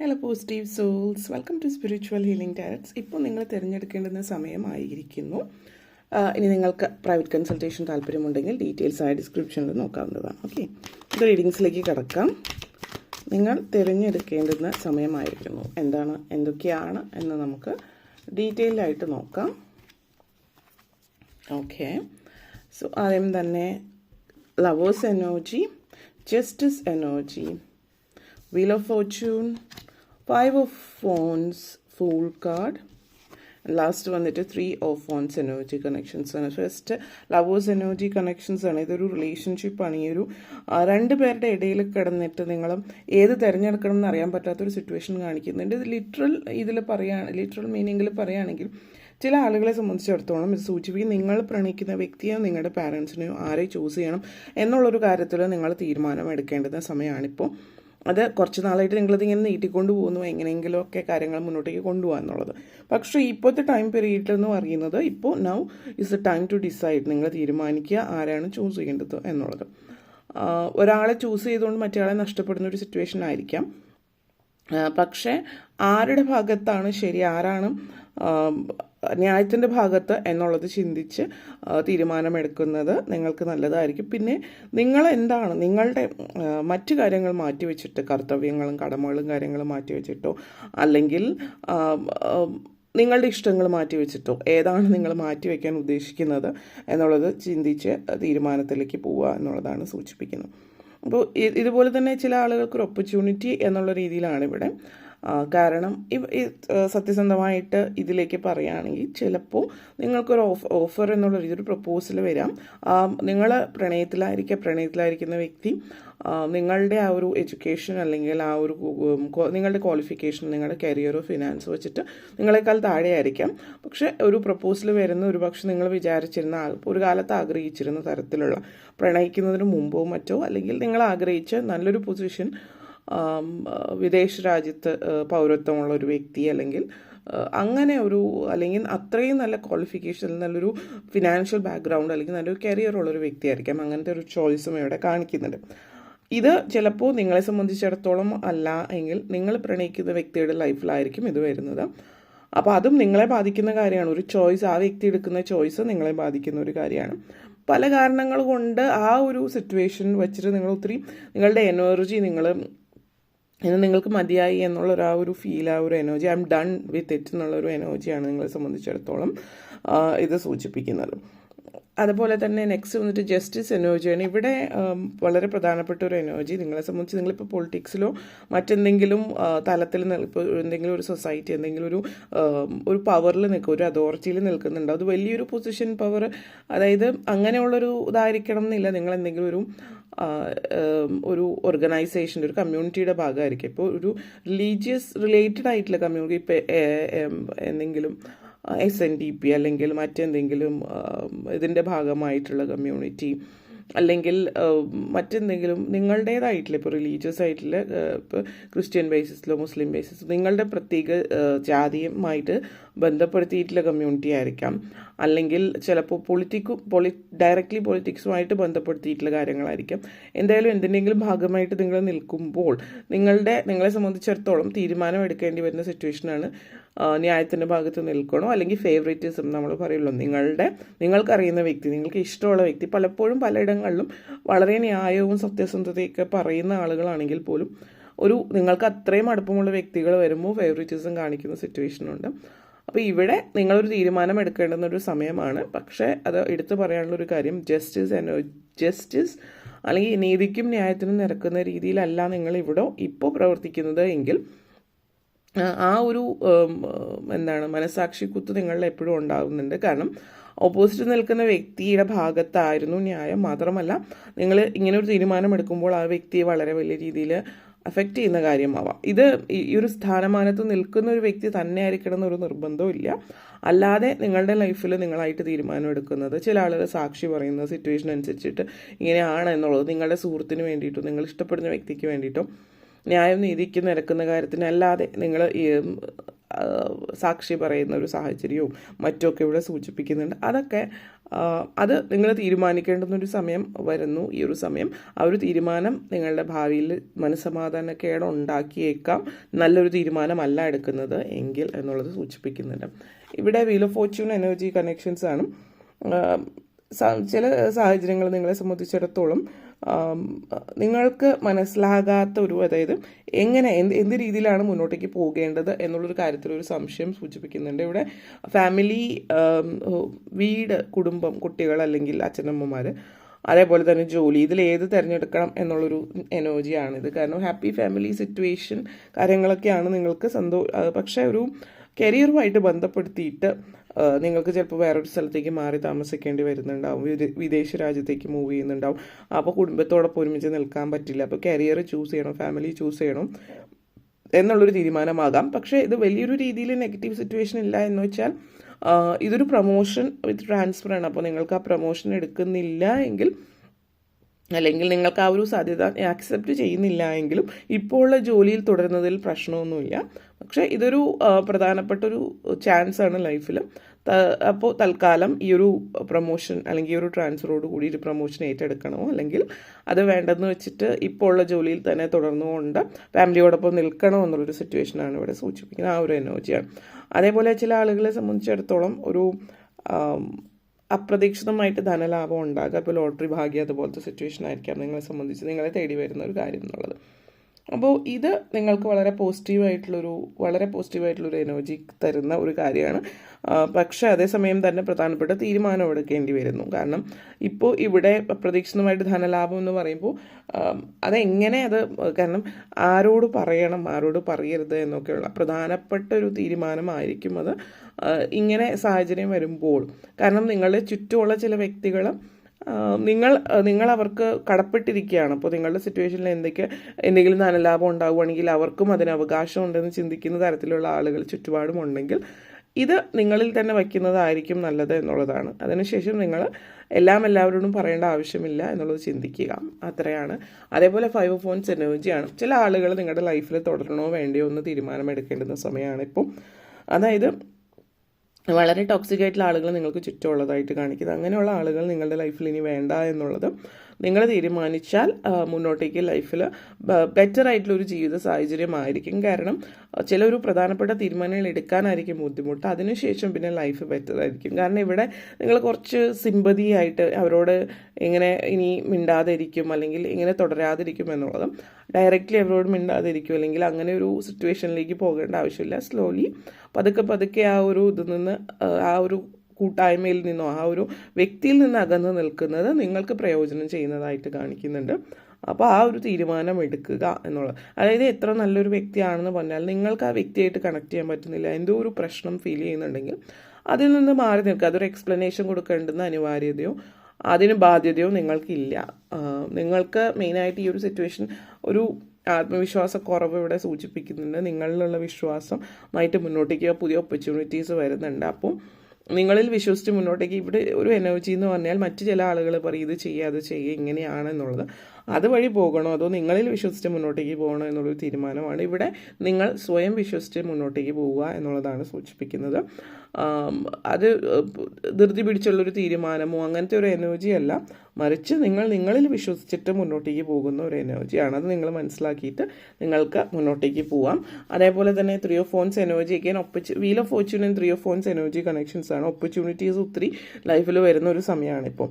Hello positive souls welcome to spiritual healing tarots ഇപ്പോൾ നിങ്ങൾ തിരഞ്ഞെടുക്കേണ്ടുന്ന സമയമായിരിക്കുന്നു. ഇനി നിങ്ങൾക്ക് പ്രൈവറ്റ് കൺസൾട്ടേഷൻ താല്പര്യമുണ്ടെങ്കിൽ ഡീറ്റെയിൽസ് ആയി ഡിസ്ക്രിപ്ഷനിൽ നോക്കാവുന്നതാണ്. ഓക്കെ ഇത് റീഡിങ്സിലേക്ക് കിടക്കാം. നിങ്ങൾ തിരഞ്ഞെടുക്കേണ്ടുന്ന സമയമായിരിക്കുന്നു. എന്താണ് എന്തൊക്കെയാണ് എന്ന് നമുക്ക് ഡീറ്റെയിൽഡായിട്ട് നോക്കാം. ഓക്കെ സോ ആദ്യം തന്നെ lovers energy justice energy wheel of Fortune, Five of phones Fool card last വന്നിട്ട് ത്രീ ഓഫ് ഫോൺസ് എനർജി കണക്ഷൻസ് ആണ്. ഫസ്റ്റ് ലവേഴ്സ് എനർജി കണക്ഷൻസ് ആണ്. ഇതൊരു റിലേഷൻഷിപ്പാണ് ഈ ഒരു രണ്ട് പേരുടെ ഇടയിൽ കിടന്നിട്ട് നിങ്ങൾ ഏത് തിരഞ്ഞെടുക്കണം എന്ന് അറിയാൻ പറ്റാത്തൊരു സിറ്റുവേഷൻ കാണിക്കുന്നുണ്ട്. ഇത് ലിറ്ററൽ ഇതിൽ പറയാ ലിറ്ററൽ മീനിങ്ങിൽ പറയുകയാണെങ്കിൽ ചില ആളുകളെ സംബന്ധിച്ചിടത്തോളം ഇത് സൂചിപ്പിക്കും നിങ്ങൾ പ്രണയിക്കുന്ന വ്യക്തിയോ നിങ്ങളുടെ പാരൻസിനെയോ ആരെ ചൂസ് ചെയ്യണം എന്നുള്ളൊരു കാര്യത്തിൽ നിങ്ങൾ തീരുമാനം എടുക്കേണ്ടുന്ന സമയമാണിപ്പോൾ അത് കുറച്ച് നാളായിട്ട് നിങ്ങളത് ഇങ്ങനെ നീട്ടിക്കൊണ്ട് പോകുന്നു. എങ്ങനെയെങ്കിലുമൊക്കെ കാര്യങ്ങൾ മുന്നോട്ടേക്ക് കൊണ്ടുപോകാൻ എന്നുള്ളത്. പക്ഷേ ഇപ്പോഴത്തെ ടൈം പീരീഡിൽ എന്ന് പറയുന്നത് ഇപ്പോൾ now is a time to decide നിങ്ങൾ തീരുമാനിക്കുക ആരാണ് ചൂസ് ചെയ്യേണ്ടത് എന്നുള്ളത്. ഒരാളെ ചൂസ് ചെയ്തുകൊണ്ട് മറ്റേ നഷ്ടപ്പെടുന്ന ഒരു സിറ്റുവേഷൻ ആയിരിക്കാം. പക്ഷേ ആരുടെ ഭാഗത്താണ് ശരി ആരാണ് ന്യായത്തിന്റെ ഭാഗത്ത് എന്നുള്ളത് ചിന്തിച്ച് തീരുമാനമെടുക്കുന്നത് നിങ്ങൾക്ക് നല്ലതായിരിക്കും. പിന്നെ നിങ്ങൾ എന്താണ് നിങ്ങളുടെ മറ്റ് കാര്യങ്ങൾ മാറ്റിവെച്ചിട്ട് കർത്തവ്യങ്ങളും കടമകളും കാര്യങ്ങളും മാറ്റിവെച്ചിട്ടോ? അല്ലെങ്കിൽ നിങ്ങളുടെ ഇഷ്ടങ്ങൾ മാറ്റിവെച്ചിട്ടോ? ഏതാണ് നിങ്ങൾ മാറ്റിവെക്കാൻ ഉദ്ദേശിക്കുന്നത് എന്നുള്ളത് ചിന്തിച്ച് തീരുമാനത്തിലേക്ക് പോവുക എന്നുള്ളതാണ് സൂചിപ്പിക്കുന്നത്. അപ്പോൾ ഇതുപോലെ തന്നെ ചില ആളുകൾക്ക് ഒരു ഓപ്പർച്യൂണിറ്റി എന്നുള്ള രീതിയിലാണ് ഇവിടെ കാരണം ഇവ സത്യസന്ധമായിട്ട് ഇതിലേക്ക് പറയുകയാണെങ്കിൽ ചിലപ്പോൾ നിങ്ങൾക്കൊരു ഓഫ് ഓഫർ എന്നുള്ള രീതിയിൽ പ്രപ്പോസൽ വരാം. നിങ്ങൾ പ്രണയത്തിലായിരിക്കുക പ്രണയത്തിലായിരിക്കുന്ന വ്യക്തി നിങ്ങളുടെ ആ ഒരു എഡ്യൂക്കേഷൻ അല്ലെങ്കിൽ ആ ഒരു നിങ്ങളുടെ ക്വാളിഫിക്കേഷൻ നിങ്ങളുടെ കരിയറോ ഫിനാൻസോ വെച്ചിട്ട് നിങ്ങളെക്കാൾ താഴെയായിരിക്കാം. പക്ഷെ ഒരു പ്രപ്പോസൽ വരുന്ന ഒരു പക്ഷെ നിങ്ങൾ വിചാരിച്ചിരുന്ന ആൾ ഒരു കാലത്ത് ആഗ്രഹിച്ചിരുന്ന തരത്തിലുള്ള പ്രണയിക്കുന്നതിന് മുമ്പോ മറ്റോ അല്ലെങ്കിൽ നിങ്ങൾ ആഗ്രഹിച്ച നല്ലൊരു പൊസിഷൻ വിദേശ രാജ്യത്ത് പൗരത്വമുള്ള ഒരു വ്യക്തി അല്ലെങ്കിൽ അങ്ങനെ ഒരു അല്ലെങ്കിൽ അത്രയും നല്ല ക്വാളിഫിക്കേഷൻ നല്ലൊരു ഫിനാൻഷ്യൽ ബാക്ക്ഗ്രൗണ്ട് അല്ലെങ്കിൽ നല്ലൊരു കരിയർ ഉള്ളൊരു വ്യക്തിയായിരിക്കാം. അങ്ങനത്തെ ഒരു ചോയ്സും ഇവിടെ കാണിക്കുന്നുണ്ട്. ഇത് ചിലപ്പോൾ നിങ്ങളെ സംബന്ധിച്ചിടത്തോളം അല്ല എങ്കിൽ നിങ്ങൾ പ്രണയിക്കുന്ന വ്യക്തിയുടെ ലൈഫിലായിരിക്കും ഇത് വരുന്നത്. അപ്പോൾ അതും നിങ്ങളെ ബാധിക്കുന്ന കാര്യമാണ്. ഒരു ചോയ്സ് ആ വ്യക്തി എടുക്കുന്ന ചോയ്സ് നിങ്ങളെ ബാധിക്കുന്ന ഒരു കാര്യമാണ്. പല കാരണങ്ങൾ കൊണ്ട് ആ ഒരു സിറ്റുവേഷൻ വെച്ചിട്ട് നിങ്ങൾ ഒത്തിരി നിങ്ങളുടെ എനർജി നിങ്ങൾ ഇന്ന് നിങ്ങൾക്ക് മതിയായി എന്നുള്ളൊരു ആ ഒരു ഫീൽ ആ ഒരു energy I'm done with it എന്നുള്ളൊരു എനർജിയാണ് നിങ്ങളെ സംബന്ധിച്ചിടത്തോളം ഇത് സൂചിപ്പിക്കുന്നത്. അതുപോലെ തന്നെ നെക്സ്റ്റ് വന്നിട്ട് ജസ്റ്റിസ് എനർജിയാണ് ഇവിടെ വളരെ പ്രധാനപ്പെട്ട ഒരു എനർജി നിങ്ങളെ സംബന്ധിച്ച് നിങ്ങളിപ്പോൾ പൊളിറ്റിക്സിലോ മറ്റെന്തെങ്കിലും തലത്തിൽ ഇപ്പോൾ എന്തെങ്കിലും ഒരു സൊസൈറ്റി എന്തെങ്കിലും ഒരു ഒരു പവറിൽ നിൽക്കുക ഒരു അതോറിറ്റിയിൽ നിൽക്കുന്നുണ്ട്. അത് വലിയൊരു പൊസിഷൻ പവർ അതായത് അങ്ങനെയുള്ളൊരു ഇതായിരിക്കണം എന്നില്ല നിങ്ങൾ എന്തെങ്കിലും ഒരു ഒരു ഓർഗനൈസേഷന്റെ ഒരു കമ്മ്യൂണിറ്റിയുടെ ഭാഗമായിരിക്കും. ഇപ്പോൾ ഒരു റിലീജിയസ് റിലേറ്റഡ് ആയിട്ടുള്ള കമ്മ്യൂണിറ്റി ഇപ്പോൾ എന്തെങ്കിലും എസ് എൻ ഡി പി അല്ലെങ്കിൽ മറ്റെന്തെങ്കിലും ഇതിന്റെ ഭാഗമായിട്ടുള്ള കമ്മ്യൂണിറ്റി അല്ലെങ്കിൽ മറ്റെന്തെങ്കിലും നിങ്ങളുടേതായിട്ടില്ല ഇപ്പോൾ റിലീജിയസ് ആയിട്ടുള്ള ഇപ്പോൾ ക്രിസ്ത്യൻ ബേസിസിലോ മുസ്ലിം ബേസിസ് നിങ്ങളുടെ പ്രത്യേക ജാതിയുമായിട്ട് ബന്ധപ്പെടുത്തിയിട്ടുള്ള കമ്മ്യൂണിറ്റി ആയിരിക്കാം. അല്ലെങ്കിൽ ചിലപ്പോൾ പൊളിറ്റിക്കു പൊളി ഡയറക്റ്റ്ലി പൊളിറ്റിക്സുമായിട്ട് ബന്ധപ്പെടുത്തിയിട്ടുള്ള കാര്യങ്ങളായിരിക്കാം. എന്തായാലും എന്തിന്റെങ്കിലും ഭാഗമായിട്ട് നിങ്ങൾ നിൽക്കുമ്പോൾ നിങ്ങളുടെ നിങ്ങളെ സംബന്ധിച്ചിടത്തോളം തീരുമാനം എടുക്കേണ്ടി വരുന്ന സിറ്റുവേഷനാണ് ന്യായത്തിന്റെ ഭാഗത്ത് നിൽക്കണോ? അല്ലെങ്കിൽ ഫേവറേറ്റിസം നമ്മൾ പറയുള്ളൂ. നിങ്ങളുടെ നിങ്ങൾക്കറിയുന്ന വ്യക്തി നിങ്ങൾക്ക് ഇഷ്ടമുള്ള വ്യക്തി പലപ്പോഴും പലയിടങ്ങളിലും വളരെ ന്യായവും സത്യസന്ധതയൊക്കെ പറയുന്ന ആളുകളാണെങ്കിൽ പോലും ഒരു നിങ്ങൾക്ക് അത്രയും അടുപ്പമുള്ള വ്യക്തികൾ വരുമ്പോൾ ഫേവറേറ്റിസം കാണിക്കുന്ന സിറ്റുവേഷനുണ്ട് അപ്പോൾ ഇവിടെ നിങ്ങളൊരു തീരുമാനം എടുക്കേണ്ടുന്ന ഒരു സമയമാണ്. പക്ഷേ അത് എടുത്തു പറയാനുള്ള ഒരു കാര്യം ജസ്റ്റിസ് എനോ ജസ്റ്റിസ് അല്ലെങ്കിൽ നീതിക്കും ന്യായത്തിനും നിരക്കുന്ന രീതിയിലല്ല നിങ്ങൾ ഇവിടെ ഇപ്പോൾ പ്രവർത്തിക്കുന്നത് എങ്കിൽ ആ, ഒരു എന്താണ് മനസാക്ഷി കുത്ത് നിങ്ങളിൽ എപ്പോഴും ഉണ്ടാകുന്നുണ്ട്. കാരണം ഓപ്പോസിറ്റ് നിൽക്കുന്ന വ്യക്തിയുടെ ഭാഗത്തായിരുന്നു ന്യായം. മാത്രമല്ല നിങ്ങൾ ഇങ്ങനെ ഒരു തീരുമാനം എടുക്കുമ്പോൾ ആ വ്യക്തിയെ വളരെ വലിയ രീതിയിൽ അഫക്റ്റ് ചെയ്യുന്ന കാര്യമാവാം. ഇത് ഈ ഒരു സ്ഥാനമാനത്ത് നിൽക്കുന്ന ഒരു വ്യക്തി തന്നെ ആയിരിക്കണം എന്നൊരു നിർബന്ധവും ഇല്ല. അല്ലാതെ നിങ്ങളുടെ ലൈഫിൽ നിങ്ങളായിട്ട് തീരുമാനം എടുക്കുന്നത് ചില ആളുകൾ സാക്ഷി പറയുന്ന സിറ്റുവേഷൻ അനുസരിച്ചിട്ട് ഇങ്ങനെയാണ് എന്നുള്ളത് നിങ്ങളുടെ സുഹൃത്തിന് വേണ്ടിയിട്ടോ നിങ്ങൾ ഇഷ്ടപ്പെടുന്ന വ്യക്തിക്ക് വേണ്ടിയിട്ടോ ന്യായം നീതിക്ക് നിരക്കുന്ന കാര്യത്തിനല്ലാതെ നിങ്ങൾ സാക്ഷി പറയുന്ന ഒരു സാഹചര്യവും മറ്റൊക്കെ ഇവിടെ സൂചിപ്പിക്കുന്നുണ്ട്. അതൊക്കെ അത് നിങ്ങൾ തീരുമാനിക്കേണ്ടുന്നൊരു സമയം വരുന്നു. ഈ ഒരു സമയം ആ ഒരു തീരുമാനം നിങ്ങളുടെ ഭാവിയിൽ മനസ്സമാധാനക്കേട് ഉണ്ടാക്കിയേക്കാം. നല്ലൊരു തീരുമാനമല്ല എടുക്കുന്നത് എങ്കിൽ എന്നുള്ളത് സൂചിപ്പിക്കുന്നുണ്ട്. ഇവിടെ wheel of fortune energy connections ആണ്. ചില സാഹചര്യങ്ങൾ നിങ്ങളെ സംബന്ധിച്ചിടത്തോളം നിങ്ങൾക്ക് മനസ്സിലാകാത്ത ഒരു അതായത് എങ്ങനെ എന്ത് എന്ത് രീതിയിലാണ് മുന്നോട്ടേക്ക് പോകേണ്ടത് എന്നുള്ളൊരു കാര്യത്തിൽ ഒരു സംശയം സൂചിപ്പിക്കുന്നുണ്ട്. ഇവിടെ ഫാമിലി വീട് കുടുംബം കുട്ടികൾ അല്ലെങ്കിൽ അച്ഛനമ്മമാർ അതേപോലെ തന്നെ ജോലി ഇതിൽ ഏത് തിരഞ്ഞെടുക്കണം എന്നുള്ളൊരു എനർജിയാണിത്. കാരണം ഹാപ്പി ഫാമിലി സിറ്റുവേഷൻ കാര്യങ്ങളൊക്കെയാണ് നിങ്ങൾക്ക് സന്തോ പക്ഷേ ഒരു കരിയറുമായിട്ട് ബന്ധപ്പെടുത്തിയിട്ട് നിങ്ങൾക്ക് ചിലപ്പോൾ വേറൊരു സ്ഥലത്തേക്ക് മാറി താമസിക്കേണ്ടി വരുന്നുണ്ടാവും. വിദേ- വിദേശ രാജ്യത്തേക്ക് മൂവ് ചെയ്യുന്നുണ്ടാവും. അപ്പോൾ കുടുംബത്തോടൊപ്പം ഒരുമിച്ച് നിൽക്കാൻ പറ്റില്ല. അപ്പോൾ കരിയർ ചൂസ് ചെയ്യണം ഫാമിലി ചൂസ് ചെയ്യണം എന്നുള്ളൊരു തീരുമാനമാകാം. പക്ഷേ ഇത് വലിയൊരു രീതിയിൽ നെഗറ്റീവ് സിറ്റുവേഷൻ ഇല്ല എന്ന് വെച്ചാൽ ഇതൊരു പ്രൊമോഷൻ വിത്ത് ട്രാൻസ്ഫർ ആണ്. അപ്പോൾ നിങ്ങൾക്ക് ആ പ്രൊമോഷൻ എടുക്കുന്നില്ല എങ്കിൽ അല്ലെങ്കിൽ നിങ്ങൾക്ക് ആ ഒരു സാധ്യത ആക്സെപ്റ്റ് ചെയ്യുന്നില്ല എങ്കിലും ഇപ്പോൾ ഉള്ള ജോലിയിൽ തുടരുന്നതിൽ പ്രശ്നമൊന്നുമില്ല. പക്ഷെ ഇതൊരു പ്രധാനപ്പെട്ട ഒരു ചാൻസ് ആണ് ലൈഫിൽ അപ്പോൾ തൽക്കാലം ഈ ഒരു പ്രൊമോഷൻ അല്ലെങ്കിൽ ഈ ഒരു ട്രാൻസ്ഫറോട് കൂടി ഒരു പ്രൊമോഷൻ ഏറ്റെടുക്കണമോ? അല്ലെങ്കിൽ അത് വേണ്ടെന്ന് വെച്ചിട്ട് ഇപ്പോൾ ഉള്ള ജോലിയിൽ തന്നെ തുടർന്നുകൊണ്ട് ഫാമിലിയോടൊപ്പം നിൽക്കണോ എന്നുള്ളൊരു സിറ്റുവേഷനാണ് ഇവിടെ സൂചിപ്പിക്കുന്നത് ആ ഒരു എനർജിയാണ് അതേപോലെ ചില ആളുകളെ സംബന്ധിച്ചിടത്തോളം ഒരു അപ്രതീക്ഷിതമായിട്ട് ധനലാഭം ഉണ്ടാകുക ഇപ്പോൾ ലോട്ടറി ഭാഗ്യം അതുപോലത്തെ സിറ്റുവേഷൻ ആയിരിക്കാം നിങ്ങളെ സംബന്ധിച്ച്. നിങ്ങളെ തേടി വരുന്ന ഒരു കാര്യം എന്നുള്ളത്. അപ്പോൾ ഇത് നിങ്ങൾക്ക് വളരെ പോസിറ്റീവായിട്ടുള്ളൊരു വളരെ പോസിറ്റീവായിട്ടുള്ളൊരു എനർജി തരുന്ന ഒരു കാര്യമാണ്. പക്ഷേ അതേസമയം തന്നെ പ്രധാനപ്പെട്ട തീരുമാനം എടുക്കേണ്ടി വരുന്നു. കാരണം ഇപ്പോൾ ഇവിടെ അപ്രതീക്ഷിതമായിട്ട് ധനലാഭം എന്ന് പറയുമ്പോൾ അതെങ്ങനെ അത് കാരണം ആരോട് പറയണം ആരോട് പറയരുത് എന്നൊക്കെയുള്ള പ്രധാനപ്പെട്ട ഒരു തീരുമാനമായിരിക്കും അത്. ഇങ്ങനെ സാഹചര്യം വരുമ്പോൾ കാരണം നിങ്ങളുടെ ചുറ്റുമുള്ള ചില വ്യക്തികൾ ആ, നിങ്ങൾ നിങ്ങൾ അവർക്ക് കടപ്പെട്ടിരിക്കുകയാണ്. അപ്പോൾ നിങ്ങളുടെ സിറ്റുവേഷനിൽ എന്തൊക്കെ എന്തെങ്കിലും ധനലാഭം ഉണ്ടാവുകയാണെങ്കിൽ അവർക്കും അതിന് അവകാശം ഉണ്ടെന്ന് ചിന്തിക്കുന്ന തരത്തിലുള്ള ആളുകൾ ചുറ്റുപാടും ഉണ്ടെങ്കിൽ ഇത് നിങ്ങളിൽ തന്നെ വയ്ക്കുന്നതായിരിക്കും നല്ലത് എന്നുള്ളതാണ്. അതിനുശേഷം നിങ്ങൾ എല്ലാം എല്ലാവരോടും പറയേണ്ട ആവശ്യമില്ല എന്നുള്ളത് ചിന്തിക്കുക. അത്രയാണ്. അതേപോലെ ഫൈവ് ഫോൺസ് എനർജിയാണ് ചില ആളുകൾ നിങ്ങളുടെ ലൈഫിൽ തുടരണോ വേണ്ടിയോ എന്ന് തീരുമാനമെടുക്കേണ്ടുന്ന സമയമാണ് ഇപ്പം. അതായത് വളരെ ടോക്സിക് ആയിട്ടുള്ള ആളുകൾ നിങ്ങൾക്ക് ചുറ്റുമുള്ളതായിട്ട് കാണിക്കുന്നത്. അങ്ങനെയുള്ള ആളുകൾ നിങ്ങളുടെ ലൈഫിൽ ഇനി വേണ്ട എന്നുള്ളത് നിങ്ങൾ തീരുമാനിച്ചാൽ മുന്നോട്ടേക്ക് ലൈഫിൽ ബെറ്റർ ആയിട്ടുള്ള ഒരു ജീവിത സാഹചര്യമായിരിക്കും. കാരണം ചില ഒരു പ്രധാനപ്പെട്ട തീരുമാനങ്ങൾ എടുക്കാനായിരിക്കും ബുദ്ധിമുട്ട്. അതിനുശേഷം പിന്നെ ലൈഫ് ബെറ്റർ ആയിരിക്കും. കാരണം ഇവിടെ നിങ്ങൾ കുറച്ച് സിമ്പതി ആയിട്ട് അവരോട് എങ്ങനെ ഇനി മിണ്ടാതിരിക്കും അല്ലെങ്കിൽ ഇങ്ങനെ തുടരാതിരിക്കും എന്നുള്ളതും ഡയറക്റ്റ്ലി അവരോട് മിണ്ടാതിരിക്കും അല്ലെങ്കിൽ അങ്ങനെ ഒരു സിറ്റുവേഷനിലേക്ക് പോകേണ്ട ആവശ്യമില്ല. സ്ലോലി പതുക്കെ പതുക്കെ ആ ഒരു ഇതിൽ നിന്ന് ആ ഒരു കൂട്ടായ്മയിൽ നിന്നോ ആ ഒരു വ്യക്തിയിൽ നിന്ന് അകന്ന് നിൽക്കുന്നത് നിങ്ങൾക്ക് പ്രയോജനം ചെയ്യുന്നതായിട്ട് കാണിക്കുന്നുണ്ട്. അപ്പോൾ ആ ഒരു തീരുമാനം എടുക്കുക എന്നുള്ളത്. അതായത് എത്ര നല്ലൊരു വ്യക്തിയാണെന്ന് പറഞ്ഞാൽ നിങ്ങൾക്ക് ആ വ്യക്തിയായിട്ട് കണക്ട് ചെയ്യാൻ പറ്റുന്നില്ല. എന്തോ ഒരു പ്രശ്നം ഫീൽ ചെയ്യുന്നുണ്ടെങ്കിൽ അതിൽ നിന്ന് മാറി നിൽക്കുക. അതൊരു എക്സ്പ്ലനേഷൻ കൊടുക്കേണ്ടുന്ന അനിവാര്യതയോ അതിന് ബാധ്യതയോ നിങ്ങൾക്കില്ല. നിങ്ങൾക്ക് മെയിനായിട്ട് ഈ ഒരു സിറ്റുവേഷൻ ഒരു ആത്മവിശ്വാസക്കുറവ് ഇവിടെ സൂചിപ്പിക്കുന്നുണ്ട്. നിങ്ങളിലുള്ള വിശ്വാസം വിശ്വാസമായിട്ട് മുന്നോട്ടേക്ക് പുതിയ ഓപ്പർച്യൂണിറ്റീസ് വരുന്നുണ്ട്. അപ്പോൾ നിങ്ങളിൽ വിശ്വസിച്ച് മുന്നോട്ടേക്ക് ഇവിടെ ഒരു എനർജി എന്ന് പറഞ്ഞാൽ മറ്റു ചില ആളുകൾ പറയും ഇത് ചെയ്യുക അത് ചെയ്യുക ഇങ്ങനെയാണ് എന്നുള്ളത്. അതുവഴി പോകണോ അതോ നിങ്ങളിൽ വിശ്വസിച്ച് മുന്നോട്ടേക്ക് പോകണോ എന്നുള്ളൊരു തീരുമാനമാണ് ഇവിടെ നിങ്ങൾ സ്വയം വിശ്വസിച്ച് മുന്നോട്ടേക്ക് പോവുക എന്നുള്ളതാണ് സൂചിപ്പിക്കുന്നത്. അത് ധൃതി പിടിച്ചുള്ളൊരു തീരുമാനമോ അങ്ങനത്തെ ഒരു എനർജി അല്ല. മറിച്ച് നിങ്ങൾ നിങ്ങളിൽ വിശ്വസിച്ചിട്ട് മുന്നോട്ടേക്ക് പോകുന്ന ഒരു എനർജിയാണ് അത് നിങ്ങൾ മനസ്സിലാക്കിയിട്ട് നിങ്ങൾക്ക് മുന്നോട്ടേക്ക് പോവാം. അതേപോലെ തന്നെ ത്രീ ഓഫ് ഫോൺസ് എനർജി ഒക്കെ ഒപ്പച്ച് wheel of fortune and three of phones energy connections ആണ്. ഓപ്പർച്യൂണിറ്റീസ് ഒത്തിരി ലൈഫിൽ വരുന്ന ഒരു സമയമാണ് ഇപ്പോൾ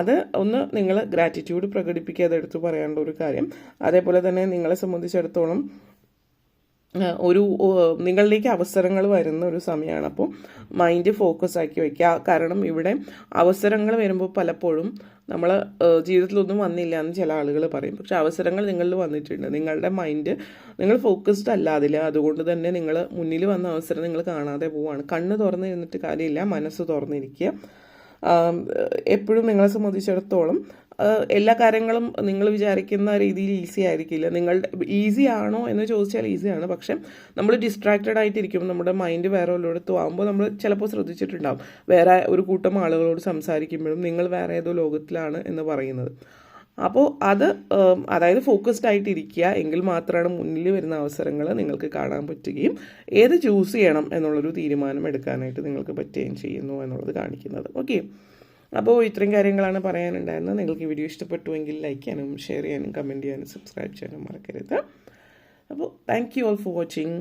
അത് ഒന്ന് നിങ്ങൾ ഗ്രാറ്റിറ്റ്യൂഡ് പ്രകടിപ്പിക്കുക അതെടുത്ത് പറയേണ്ട ഒരു കാര്യം. അതേപോലെ തന്നെ നിങ്ങളെ സംബന്ധിച്ചിടത്തോളം ഒരു നിങ്ങളിലേക്ക് അവസരങ്ങൾ വരുന്ന ഒരു സമയമാണ്. അപ്പോൾ മൈൻഡ് ഫോക്കസ് ആക്കി വയ്ക്കുക കാരണം ഇവിടെ അവസരങ്ങൾ വരുമ്പോൾ പലപ്പോഴും നമ്മൾ ജീവിതത്തിലൊന്നും വന്നില്ല എന്ന് ചില ആളുകൾ പറയും. പക്ഷെ അവസരങ്ങൾ നിങ്ങളിൽ വന്നിട്ടുണ്ട്. നിങ്ങളുടെ മൈൻഡ് നിങ്ങൾ ഫോക്കസ്ഡ് അല്ല അതിൽ. അതുകൊണ്ട് തന്നെ നിങ്ങൾ മുന്നിൽ വന്ന അവസരം നിങ്ങൾ കാണാതെ പോവാണ്. കണ്ണ് തുറന്നിരുന്നിട്ട് കാര്യമില്ല മനസ്സ് തുറന്നിരിക്കുക. എപ്പോഴും നിങ്ങളെ സംബന്ധിച്ചിടത്തോളം എല്ലാ കാര്യങ്ങളും നിങ്ങൾ വിചാരിക്കുന്ന രീതിയിൽ ഈസി ആയിരിക്കില്ല. നിങ്ങളുടെ ഈസി ആണോ എന്ന് ചോദിച്ചാൽ ഈസിയാണ് പക്ഷേ നമ്മൾ ഡിസ്ട്രാക്റ്റഡ് ആയിട്ടിരിക്കും നമ്മുടെ മൈൻഡ് വേറെ ഉള്ളിടത്തും ആകുമ്പോൾ നമ്മൾ ചിലപ്പോൾ ശ്രദ്ധിച്ചിട്ടുണ്ടാവും. വേറെ ഒരു കൂട്ടം ആളുകളോട് സംസാരിക്കുമ്പോഴും നിങ്ങൾ വേറെ ഏതോ ലോകത്തിലാണ് എന്ന് പറയുന്നത്. അപ്പോൾ അത് അതായത് ഫോക്കസ്ഡ് ആയിട്ടിരിക്കുക എങ്കിൽ മാത്രമാണ് മുന്നിൽ വരുന്ന അവസരങ്ങൾ നിങ്ങൾക്ക് കാണാൻ പറ്റുകയും ഏത് ചൂസ് ചെയ്യണം എന്നുള്ളൊരു തീരുമാനം എടുക്കാനായിട്ട് നിങ്ങൾക്ക് പറ്റുകയും ചെയ്യുന്നു എന്നുള്ളത് കാണിക്കുന്നത്. ഓക്കെ അപ്പോൾ ഇത്രയും കാര്യങ്ങളാണ് പറയാനുണ്ടായിരുന്നത്. നിങ്ങൾക്ക് ഈ വീഡിയോ ഇഷ്ടപ്പെട്ടുവെങ്കിൽ ലൈക്ക് ചെയ്യാനും ഷെയർ ചെയ്യാനും കമന്റ് ചെയ്യാനും സബ്സ്ക്രൈബ് ചെയ്യാനും മറക്കരുത്. അപ്പോൾ thank you all for watching